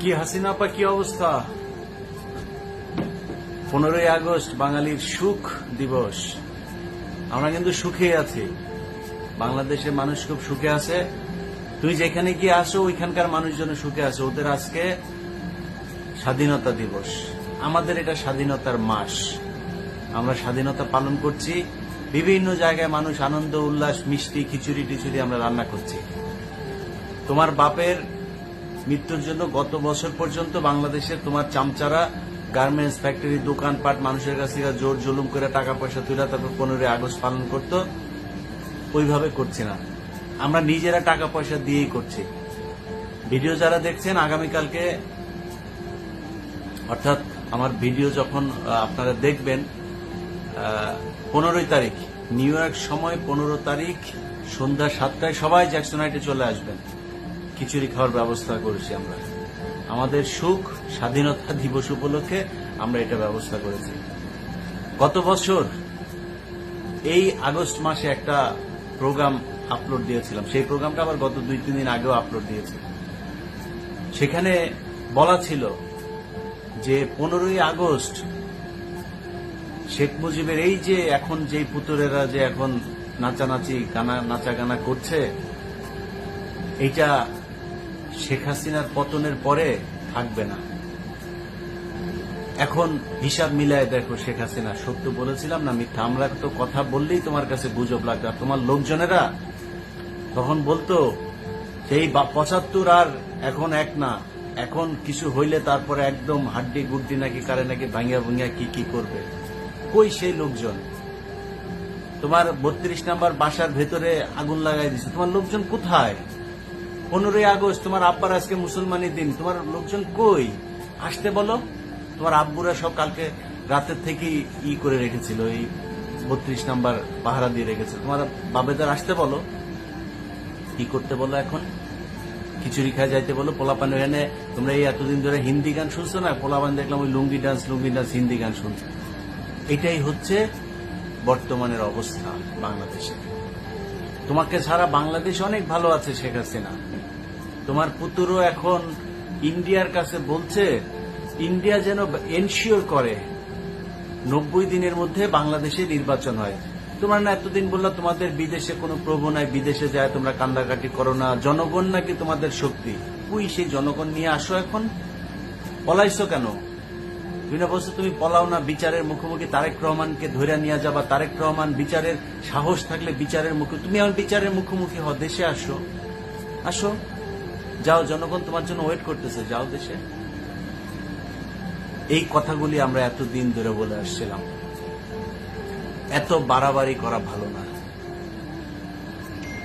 কি হাসিনা আপা কি অবস্থা? পনেরোই আগস্ট, বাঙালির সুখ দিবস। আমরা কিন্তু সুখে আছি। বাংলাদেশের মানুষ খুব সুখে আছে। তুই যেখানে গিয়ে আসো, ওইখানকার মানুষজন সুখে আছে। ওদের আজকে স্বাধীনতা দিবস। আমাদের এটা স্বাধীনতার মাস। আমরা স্বাধীনতা পালন করছি। বিভিন্ন জায়গায় মানুষ আনন্দ, উল্লাস, মিষ্টি খিচুড়ি টিচুড়ি আমরা রান্না করছি। তোমার বাপের মৃত্যুর জন্য গত বছর পর্যন্ত বাংলাদেশে তোমার চামচারা গার্মেন্টস ফ্যাক্টরি দোকানপাট, মানুষের কাছ থেকে জোর জুলুম করে টাকা পয়সা তুলে তারপর পনেরোই আগস্ট পালন করত, ওইভাবে করছি না। আমরা নিজেরা টাকা পয়সা দিয়েই করছি। ভিডিও যারা দেখছেন, আগামীকালকে অর্থাৎ আমার ভিডিও যখন আপনারা দেখবেন পনেরোই তারিখ, নিউ ইয়র্ক সময় পনেরো তারিখ, সন্ধ্যা সাতটায় সবাই জ্যাকসনাইটে চলে আসবেন। খিচুড়ি খাওয়ার ব্যবস্থা করেছি আমরা। আমাদের সুখ, স্বাধীনতা দিবস উপলক্ষে আমরা এটা ব্যবস্থা করেছি। গত বছর, এই আগস্ট মাসে একটা প্রোগ্রাম আপলোড দিয়েছিলাম। সেই প্রোগ্রামটা আবার গত দুই, তিন দিন আগেও আপলোড দিয়েছি। সেখানে বলা ছিল যে পনেরোই আগস্ট শেখ মুজিবের এই যে এখন যে পুতুরেরা যে এখন নাচানাচি, গানা নাচা গানা করছে, এইটা শেখ হাসিনার পতনের পরে থাকবে না। এখন হিসাব মিলায় দেখো শেখ হাসিনা, সত্য বলেছিলাম না মিথ্যা? আমরা তো কথা বললেই তোমার কাছে গুজব লাগবে। তোমার লোকজনেরা তখন বলতো সেই পঁচাত্তর আর এখন এক না। এখন কিছু হইলে তারপরে একদম হাড্ডি গুড্ডি নাকি কারে নাকি ভাঙ্গিয়া ভাঙ্গিয়া কি কি করবে? কই সেই লোকজন? তোমার বত্রিশ নাম্বার বাসার ভেতরে আগুন লাগাই দিছে। তোমার লোকজন কোথায়? পনেরোই আগস্ট তোমার আব্বার আজকে মুসলমানের দিন। তোমার লোকজন কই? আসতে বলো। তোমার আব্বুরা সব কালকে রাতের থেকে ই করে রেখেছিল, এই বত্রিশ নাম্বার পাহারা দিয়ে রেখেছে। তোমার বাবেদার আসতে বলো। কি করতে বলো এখন? খিচুড়ি খায় যাইতে বলো। পোলাপান এখানে তোমরা এই এতদিন ধরে হিন্দি গান শুনছো না? পোলাপান দেখলাম ওই লুঙ্গি ডান্স লুঙ্গি ডান্স, হিন্দি গান শুনছো। এটাই হচ্ছে বর্তমানের অবস্থা বাংলাদেশে। তোমাকে ছাড়া বাংলাদেশ অনেক ভালো আছে, শেখ হাসিনা। তোমার পুতুরও এখন ইন্ডিয়ার কাছে বলছে, ইন্ডিয়া যেন এনশিওর করে, নব্বই দিনের মধ্যে বাংলাদেশে নির্বাচন হয়। তোমরা না এতদিন বললা, তোমাদের বিদেশে কোনো প্রভু নাই, বিদেশে যায়, তোমরা কান্দাকাটি করো না। জনগণ নাকি তোমাদের শক্তি? কুই সেই জনগণ নিয়ে আসো এখন? পলাইছো কেন? দুই না বছর তুমি পলাও না, বিচারের মুখোমুখি তারেক রহমানকে ধরে নিয়ে যাবা। তারেক রহমান বিচারের সাহস থাকলে বিচারের মুখে, তুমি এখন বিচারের মুখোমুখি হ দেশে আসো। আসো। যাও, জনগণ তোমার জন্য ওয়েট করতেছে, যাও দেশে। এই কথাগুলি আমরা এতদিন ধরে বলে আসছিলাম। এত বাড়াবাড়ি করা ভালো না।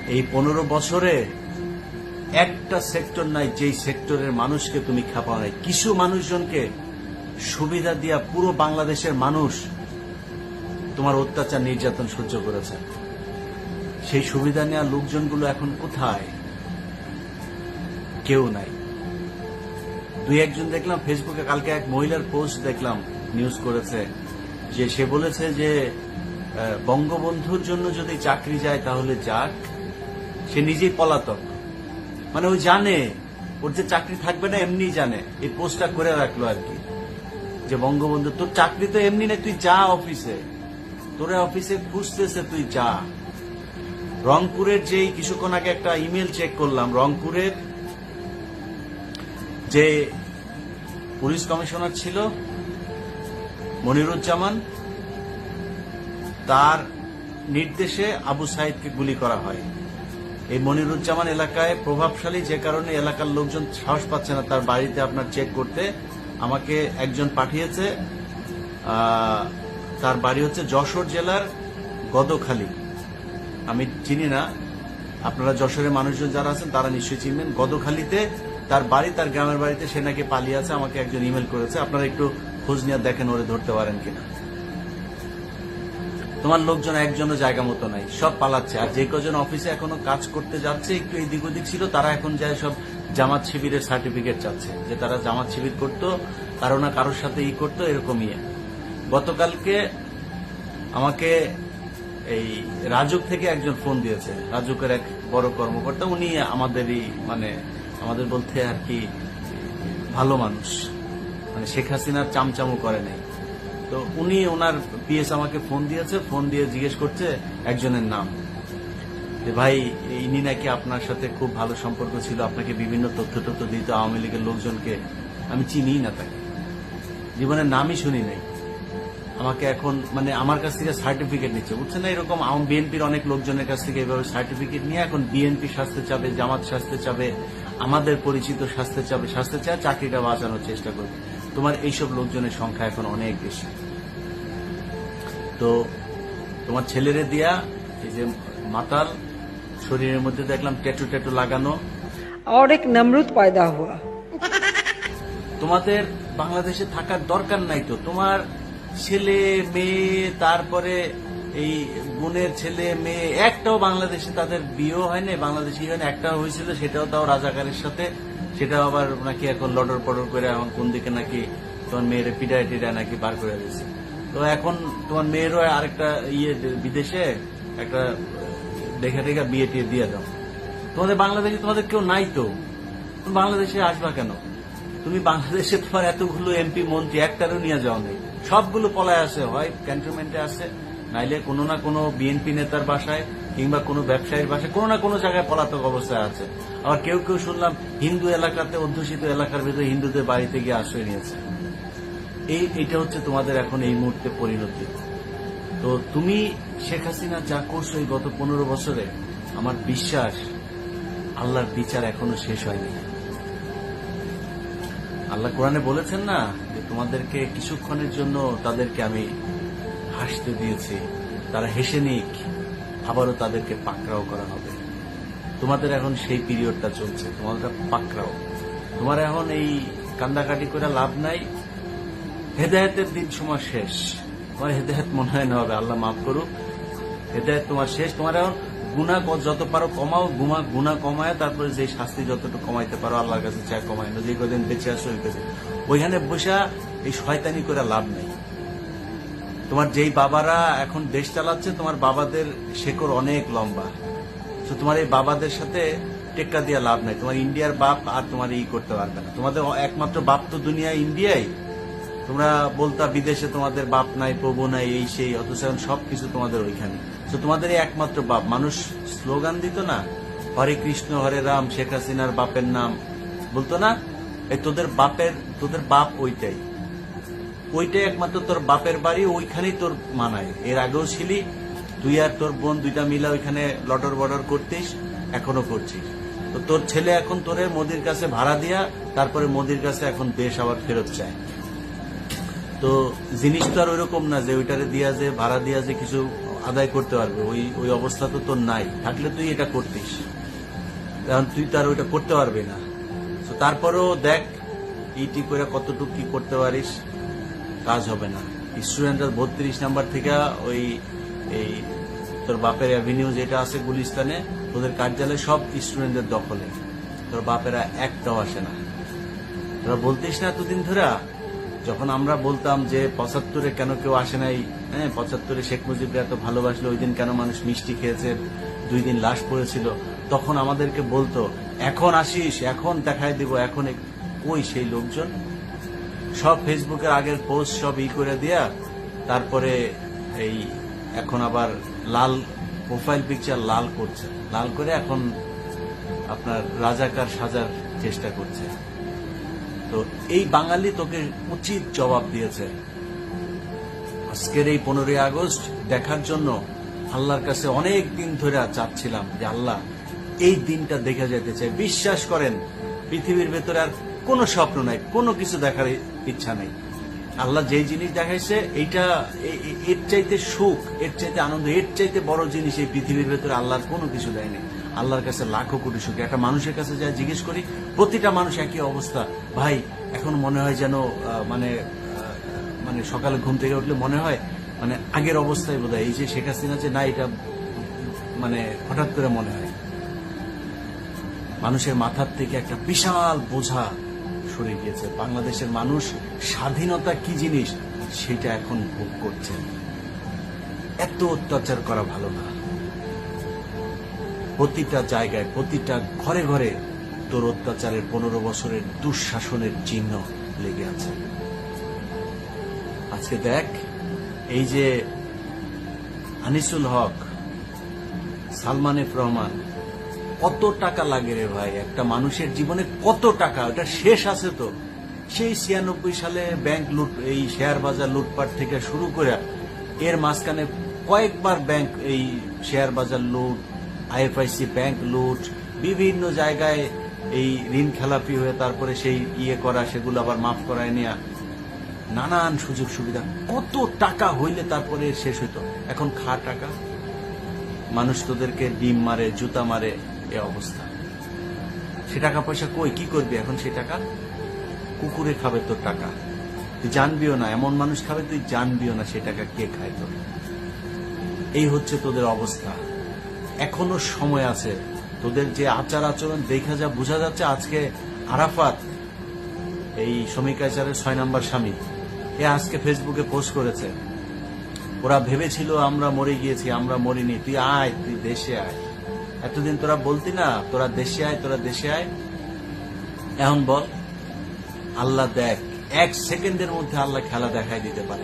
এই পনেরো বছরে একটা সেক্টর নাই, যেই সেক্টরের মানুষকে তুমি খেপা নাই। কিছু মানুষজনকে সুবিধা দিয়া পুরো বাংলাদেশের মানুষ তোমার অত্যাচার, নির্যাতন সহ্য করেছে। সেই সুবিধা নেওয়া লোকজনগুলো এখন কোথায়? কেউ নাই। দুই একজন দেখলাম, ফেসবুকে কালকে এক মহিলার পোস্ট দেখলাম নিউজ করেছে, যে সে বলেছে যে বঙ্গবন্ধুর জন্য যদি চাকরি যায় তাহলে যাক, সে নিজেই পলাতক। মানে ও জানে, ওর যে চাকরি থাকবে না এমনি জানে, এই পোস্টটা করে রাখল আর কি, যে বঙ্গবন্ধু, তোর চাকরি তো এমনি না তুই যা অফিসে তোরে অফিসে খুঁজতেছে, তুই যা। রংপুরের যেই কিছুক্ষণ আগে একটা ইমেল চেক করলাম, রংপুরের যে পুলিশ কমিশনার ছিল মনিরুজ্জামান, তার নির্দেশে আবু সাইদকে গুলি করা হয়। এই মনিরুজ্জামান এলাকায় প্রভাবশালী যে কারণে এলাকার লোকজন সাহস পাচ্ছে না তার বাড়িতে আপনার চেক করতে, আমাকে একজন পাঠিয়েছে। তার বাড়ি হচ্ছে যশোর জেলার গদখালি। আমি চিনি না, আপনারা যশোরের মানুষজন যারা আছেন তারা নিশ্চয়ই চিনবেন। গদখালিতে তার বাড়ি, তার গ্রামের বাড়িতে সে নাকি পালিয়ে আছে, আমাকে একজন ইমেল করেছে। আপনারা একটু খোঁজ নিয়ে দেখেন ওরে ধরতে পারেন কিনা। তোমার লোকজন একজনও জায়গা মতো নাই, সব পালাচ্ছে। আর যে কজন অফিসে এখনও কাজ করতে যাচ্ছে, একটু এদিক ওদিক ছিল, তারা এখন যায় সব জামাত শিবিরের সার্টিফিকেট চাচ্ছে, যে তারা জামাত শিবির করতো, কারও না কারোর সাথে ই করতো এরকমই গতকালকে আমাকে এই রাজুক থেকে একজন ফোন দিয়েছে, রাজুকের এক বড় কর্মকর্তা, উনি আমাদেরই মানে আমাদের বলতে আর কি ভালো মানুষ। মানে শেখ হাসিনার চামচামো করে নাই। তো উনি ওনার পিএস আমাকে ফোন দিয়েছে, ফোন দিয়ে জিজ্ঞেস করছে একজনের নাম। যে ভাই, ইনি নাকি আপনার সাথে খুব ভালো সম্পর্ক ছিল, আপনাকে বিভিন্ন তথ্য তথ্য দিত, আওয়ামী লীগের লোকজনকে। আমি চিনিই না তাকে। জীবনের নামই শুনি নাই। আমাকে এখন মানে আমার কাছ থেকে সার্টিফিকেট নিচ্ছে। বুঝছেন না, এরকম বিএনপির অনেক লোকজনের কাছ থেকে এভাবে সার্টিফিকেট নিয়ে এখন বিএনপি শাস্তে চাবে, জামাত শাস্তে চাবে আমাদের পরিচিত স্বাস্থ্য চাপে স্বাস্থ্য চাপ চাকরিটা বাঁচানোর চেষ্টা করবে। তোমার এইসব লোকজনের সংখ্যা এখন অনেক বেশি। তো তোমার ছেলেরে দিয়া এই যে মাতাল শরীরের মধ্যে দেখলাম ট্যাটু ট্যাটু লাগানো। অনেক এক পায়দা হওয়া তোমাদের বাংলাদেশে থাকার দরকার নাই তো। তোমার ছেলে মেয়ে তারপরে এই বোনের ছেলে, মেয়ে, একটাও বাংলাদেশে তাদের বিয়েও হয়নি বাংলাদেশি হয় না একটাও হয়েছিল, সেটাও তাও রাজাকারের সাথে। সেটাও আবার নাকি এখন লডর পডর করে এখন কোন দিকে নাকি তোমার মেয়ের পিডায় টিডায় নাকি বার করে দিয়েছে। তো এখন তোমার মেয়েরও আরেকটা ইয়ে বিদেশে একটা দেখে দেখে বিয়ে টিয়ে দিয়ে দাও। তোমাদের বাংলাদেশে তোমাদের কেউ নাই তো? তুমি বাংলাদেশে আসবা কেন? তুমি বাংলাদেশে তোমার এতগুলো এমপি, মন্ত্রী, একটারও নিয়ে যাও নেই সবগুলো পলায় আছে হয় ক্যান্টনমেন্টে আছে নাইলে কোনো না কোনো বিএনপি নেতার বাসায় কিংবা কোনো ব্যবসায়ীর বাসায় কোনো না কোনো জায়গায় পলাতক অবস্থায় আছে। আবার কেউ কেউ শুনলাম হিন্দু এলাকাতে অধ্যুষিত এলাকার ভিতরে হিন্দুদের বাড়িতে গিয়ে আশ্রয় নিয়েছে। এই, এটা হচ্ছে তোমাদের এখন এই মুহূর্তে পরিণতি। তো তুমি, শেখ হাসিনা যা করছ এই গত পনেরো বছরে, আমার বিশ্বাস আল্লাহর বিচার এখনও শেষ হয়নি। আল্লাহ কোরআনে বলেছেন না যে তোমাদেরকে কিছুক্ষণের জন্য তাদেরকে আমি হাসতে দিয়েছি। তারা হেসে নিক, আবারও তাদেরকে পাকড়াও করা হবে। তোমাদের এখন সেই পিরিয়ডটা চলছে, তোমাদের পাকড়াও। তোমার এখন এই কান্দাকাটি করে লাভ নাই। হেদায়তের দিন সময় শেষ। তোমার হেদায়ত মনে হয় না হবে, আল্লাহ মাফ করুক। হেদায়ত তোমার শেষ। তোমার এখন গুণা যত পারো কমাও, গুমা গুণা কমায়, তারপরে যে শাস্তি যতটুকু কমাইতে পারো, আল্লাহর কাছে চায় কমায়। না যে কদিন বেঁচে আসো ওইখানে বসে এই শয়তানি করে লাভ নেই। তোমার যেই বাবারা এখন দেশ চালাচ্ছে, তোমার বাবাদের শেকড় অনেক লম্বা। তো তোমার এই বাবাদের সাথে টেক্কা দিয়ে লাভ নাই। তোমার ইন্ডিয়ার বাপ আর তোমার ই করতে পারবে না। তোমাদের একমাত্র বাপ তো দুনিয়া ইন্ডিয়াই। তোমরা বলতা বিদেশে তোমাদের বাপ নাই, প্রভু নাই, এই সেই, অথচ এখন সবকিছু তোমাদের ওইখানে। তো তোমাদের একমাত্র বাপ। মানুষ স্লোগান দিত না, হরে কৃষ্ণ, হরে রাম, শেখ হাসিনার বাপের নাম। বলতো না, এই তোদের বাপের, তোদের বাপ ওইটাই। ওইটাই একমাত্র তোর বাপের বাড়ি, ওইখানেই তোর মানায়। এর আগেও ছিলি, তুই আর তোর বোন দুইটা মিলে ওইখানে লটর বর্ডর করতিস এখনও করছিস। তো তোর ছেলে এখন তোরে মোদির কাছে ভাড়া দিয়া, তারপরে মোদির কাছে এখন দেশ আবার ফেরত চায়। তো জিনিস তো আর ওইরকম না যে ওইটারে দিয়া যে, ভাড়া দিয়া যে কিছু আদায় করতে পারবে। ওই ওই অবস্থা তো তোর নাই। থাকলে তুই এটা করতিস। কারণ তুই তার ওইটা করতে পারবি না। তো তারপরেও দেখ ইটি করে কতটুকু কি করতে পারিস। কাজ হবে না। স্টুডেন্টরা বত্রিশ নাম্বার থেকে ওই এই তোর বাপের অ্যাভিনিউ যেটা আছে গুলিস্তানে তোদের কার্যালয় সব স্টুডেন্টদের দখলে। তোর বাপেরা একটাও আসে না। তোরা বলতিস না এতদিন ধরে? যখন আমরা বলতাম যে পঁচাত্তরে কেন কেউ আসে নাই হ্যাঁ পঁচাত্তরে শেখ মুজিবরা এত ভালোবাসলো, ওই দিন কেন মানুষ মিষ্টি খেয়েছে, দুই দিন লাশ পড়েছিল, তখন আমাদেরকে বলতো, এখন আসিস, এখন দেখাই দিব, এখন কই সেই লোকজন? সব ফেসবুকের আগের পোস্ট সব ই করে দিয়া, তারপরে এই এখন আবার লাল প্রোফাইল পিকচার লাল করছে। লাল করে এখন আপনার রাজাকার সাজার চেষ্টা করছে। তো এই বাঙালি তোকে উচিত জবাব দিয়েছে। আজকের এই পনেরোই আগস্ট দেখার জন্য আল্লাহর কাছে অনেক দিন ধরে চাচ্ছিলাম যে আল্লাহ এই দিনটা দেখা যেতে চাই। বিশ্বাস করেন, পৃথিবীর ভেতরে আর কোনো স্বপ্ন নাই, কোনো কিছু দেখার ইচ্ছা নেই। আল্লাহ যেই জিনিস দেখাইছে, এইটা এর চাইতে সুখ, এর চাইতে আনন্দ, এর চাইতে বড় জিনিস এই পৃথিবীর ভেতরে আল্লাহর কোনো কিছু দেয়নি। আল্লাহর কাছে লাখো কোটি সুখ। একটা মানুষের কাছে যা জিজ্ঞেস করি, প্রতিটা মানুষ একই অবস্থা। ভাই, এখন মনে হয় যেন মানে মানে সকালে ঘুম থেকে উঠলে মনে হয় মানে আগের অবস্থায় বোধ এই যে শেখ হাসিনা যে না এটা মানে হঠাৎ করে মনে হয়। মানুষের মাথার থেকে একটা বিশাল বোঝা সরে গিয়েছে। বাংলাদেশের মানুষ স্বাধীনতা কি জিনিস সেটা এখন ভোগ করছে। এত অত্যাচার করা ভালো না। প্রতিটা জায়গায়, প্রতিটা ঘরে ঘরে তোর অত্যাচারের পনেরো বছরের দুঃশাসনের চিহ্ন লেগে আছে। আজকে দেখ, এই যে আনিসুল হক, সালমান এফ রহমান কত টাকা লাগে রে ভাই? একটা মানুষের জীবনে কত টাকা? ওটা শেষ আছে তো। সেই ছিয়ানব্বই সালে ব্যাংক লুট এই শেয়ার বাজার লুটপাট থেকে শুরু করে এর মাঝখানে কয়েকবার ব্যাংক এই শেয়ার বাজার লুট, আইএফআইসি ব্যাংক লুট, বিভিন্ন জায়গায় এই ঋণ খেলাপি হয়ে তারপরে সেই ইয়ে করা, সেগুলো আবার মাফ করায় নেওয়া নানান সুযোগ সুবিধা। কত টাকা হইলে তারপরে শেষ হইতো? এখন খা টাকা। মানুষ তোদেরকে ডিম মারে, জুতা মারে। এ অবস্থা। সে টাকা পয়সা কই? কি করবি এখন সে টাকা? কুকুরে খাবে তোর টাকা। তুই জানবিও না, এমন মানুষ খাবে তুই জানবিও না সে টাকা কে খায় তোর। এই হচ্ছে তোদের অবস্থা। এখনও সময় আছে। তোদের যে আচার আচরণ দেখা যা বোঝা যাচ্ছে আজকে আরাফাত, এই শ্রমিকাচারের ছয় নম্বর স্বামী। এ আজকে ফেসবুকে পোস্ট করেছে। ওরা ভেবেছিল আমরা মরে গিয়েছি, আমরা মরিনি, তুই আয়, তুই দেশে আয়। এতদিন তোরা বলতি না, তোরা দেশে আয়, তোরা দেশে আয়। এখন বল, আল্লাহ দেখ, এক সেকেন্ডের মধ্যে আল্লাহ খেলা দেখাই দিতে পারে।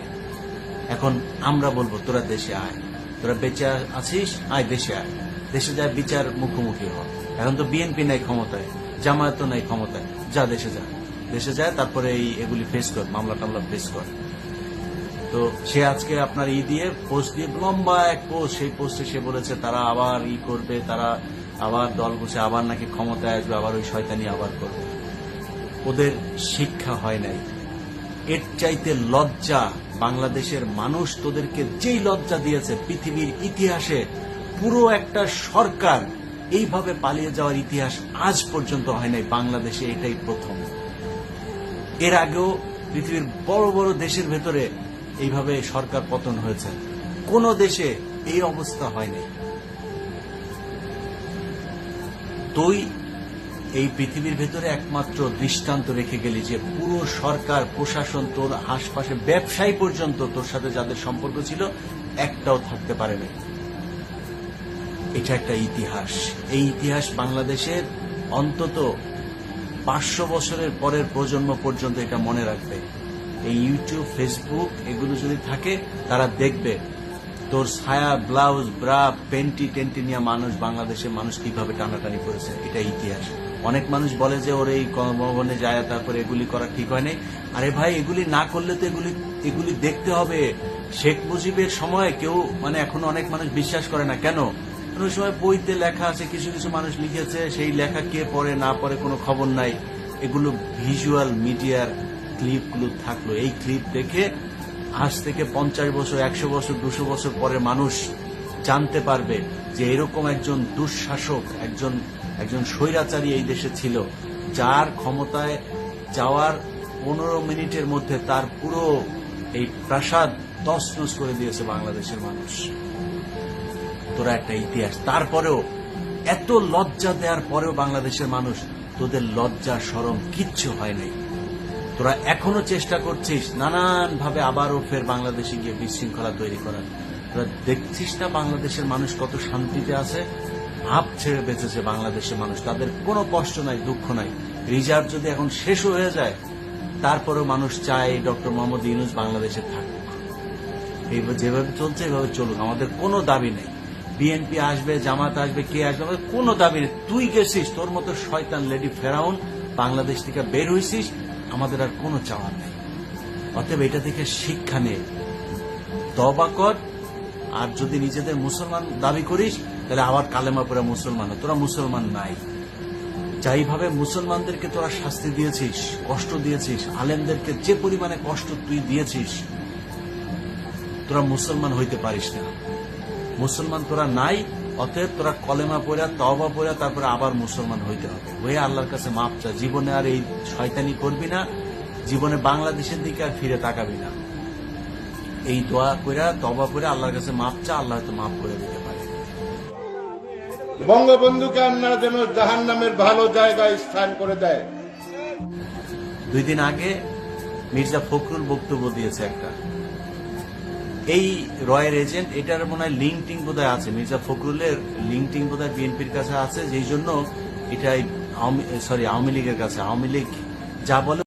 এখন আমরা বলব, তোরা দেশে আয়। তোরা বেঁচে আছিস, আয় দেশে আয়। দেশে যায় বিচার মুখোমুখি হ। এখন তো বিএনপি নাই ক্ষমতায় জামায়াত নাই ক্ষমতায়। যা দেশে যা। দেশে যায় তারপরে এই এগুলি ফেস কর মামলা টামলা ফেস কর। তো সে আজকে আপনার ই দিয়ে পোস্ট দিয়ে লম্বা এক পোস্ট সেই পোস্টে সে বলেছে তারা আবার ই করবে, তারা আবার দল বসে আবার নাকি ক্ষমতায় আসবে, আবার ওই শয়তানি আবার করবে। ওদের শিক্ষা হয় নাই। এর চাইতে লজ্জা বাংলাদেশের মানুষ তোদেরকে যেই লজ্জা দিয়েছে, পৃথিবীর ইতিহাসে পুরো একটা সরকার এইভাবে পালিয়ে যাওয়ার ইতিহাস আজ পর্যন্ত হয় নাই, বাংলাদেশে এটাই প্রথম। এর আগেও পৃথিবীর বড় বড় দেশের ভেতরে এইভাবে সরকার পতন হয়েছে। কোন দেশে এই অবস্থা হয়নি। তুই এই পৃথিবীর ভেতরে একমাত্র দৃষ্টান্ত রেখে গেলি যে পুরো সরকার, প্রশাসন, তোর আশপাশে ব্যবসায়ী পর্যন্ত তোর সাথে যাদের সম্পর্ক ছিল, একটাও থাকতে পারেনি। এটা একটা ইতিহাস। এই ইতিহাস বাংলাদেশের অন্তত পাঁচশো বছরের পরের প্রজন্ম পর্যন্ত এটা মনে রাখবে। এই ইউটিউব ফেসবুক এগুলো যদি থাকে, তারা দেখবে তোর ছায়া ব্লাউজ ব্রা পেন্টি টেন্টি নিয়ে মানুষ, বাংলাদেশের মানুষ কীভাবে টানাটানি করেছে, এটা ইতিহাস। অনেক মানুষ বলে যে, ওর, এই কর্মভবনে যায়, তারপরে এগুলি করা ঠিক হয়নি আরে ভাই, এগুলি না করলে তো এগুলি এগুলি দেখতে হবে। শেখ মুজিবের সময় কেউ মানে এখন অনেক মানুষ বিশ্বাস করে না। কেন? কোনো? সময় বইতে লেখা আছে, কিছু কিছু মানুষ লিখেছে, সেই লেখা কে পড়ে, না পড়ে কোনো খবর নাই। এগুলো ভিজুয়াল মিডিয়ার ক্লিপগুলো থাকল। এই ক্লিপ দেখে আজ থেকে পঞ্চাশ বছর, একশো বছর, দুশো বছর পরে মানুষ জানতে পারবে যে এরকম একজন দুঃশাসক, একজন একজন স্বৈরাচারী এই দেশে ছিল, যার ক্ষমতায় যাওয়ার পনেরো মিনিটের মধ্যে তার পুরো এই প্রাসাদ তছনছ করে দিয়েছে বাংলাদেশের মানুষ। তোরা একটা ইতিহাস। তারপরেও এত লজ্জা দেওয়ার পরেও বাংলাদেশের মানুষ, তোদের লজ্জা সরম কিচ্ছু হয় নাই। তোরা এখনও চেষ্টা করছিস নানান ভাবে আবারও ফের বাংলাদেশে গিয়ে বিশৃঙ্খলা তৈরি করার। তোরা দেখছিস না বাংলাদেশের মানুষ কত শান্তিতে আছে? ভাব ছেড়ে বেঁচেছে বাংলাদেশের মানুষ। তাদের কোনো কষ্ট নাই, দুঃখ নাই। রিজার্ভ যদি এখন শেষ হয়ে যায়, তারপরেও মানুষ চায় ডক্টর মোহাম্মদ ইউনুস বাংলাদেশে থাকুক। এই যেভাবে চলছে, এভাবে চলুক। আমাদের কোনো দাবি নেই। বিএনপি আসবে, জামাত আসবে, কে আসবে, আমাদের কোনো দাবি নেই। তুই গেছিস, তোর মতো শয়তান লেডি ফেরাউন, বাংলাদেশ থেকে বের হয়েছিস আমাদের আর কোনো চাওয়ার নেই। অতএব এটা থেকে শিক্ষা নে। তবা কর, আর যদি নিজেদের মুসলমান দাবি করিস, তাহলে আবার কালেমা পরে মুসলমান তোরা মুসলমান নাই। যাইভাবে মুসলমানদেরকে তোরা শাস্তি দিয়েছিস, কষ্ট দিয়েছিস, আলেমদেরকে যে পরিমাণে কষ্ট তুই দিয়েছিস, তোরা মুসলমান হইতে পারিস না। মুসলমান তোরা নাই অতএব তোরা কলেমা পড়া তওবা পড়া তারপরে আবার মুসলমান হইতে হবে। হয়ে আল্লাহর কাছে মাপ চা জীবনে আর এই শয়তানি করবি না জীবনে বাংলাদেশের দিকে আর ফিরে তাকাবি না। এই দোয়া কইরা তবা করে আল্লাহর কাছে মাপ চা আল্লাহ হয়তো মাফ করে দিতে পারে। বঙ্গবন্ধুকে আপনারা যেন জাহান নামের ভালো জায়গায় স্থান করে দেয়। দুই দিন আগে মির্জা ফখরুল বক্তব্য দিয়েছে একটা। এই রয়ের এজেন্ট, এটার মনে হয় লিঙ্ক লিঙ্কটিং বোধহয় আছে। মির্জা ফখরুলের লিঙ্ক লিঙ্কটিং বোধহয় বিএনপির কাছে আছে, যেই জন্য এটাই সরি আওয়ামী লীগের কাছে। আওয়ামী লীগ যা বলে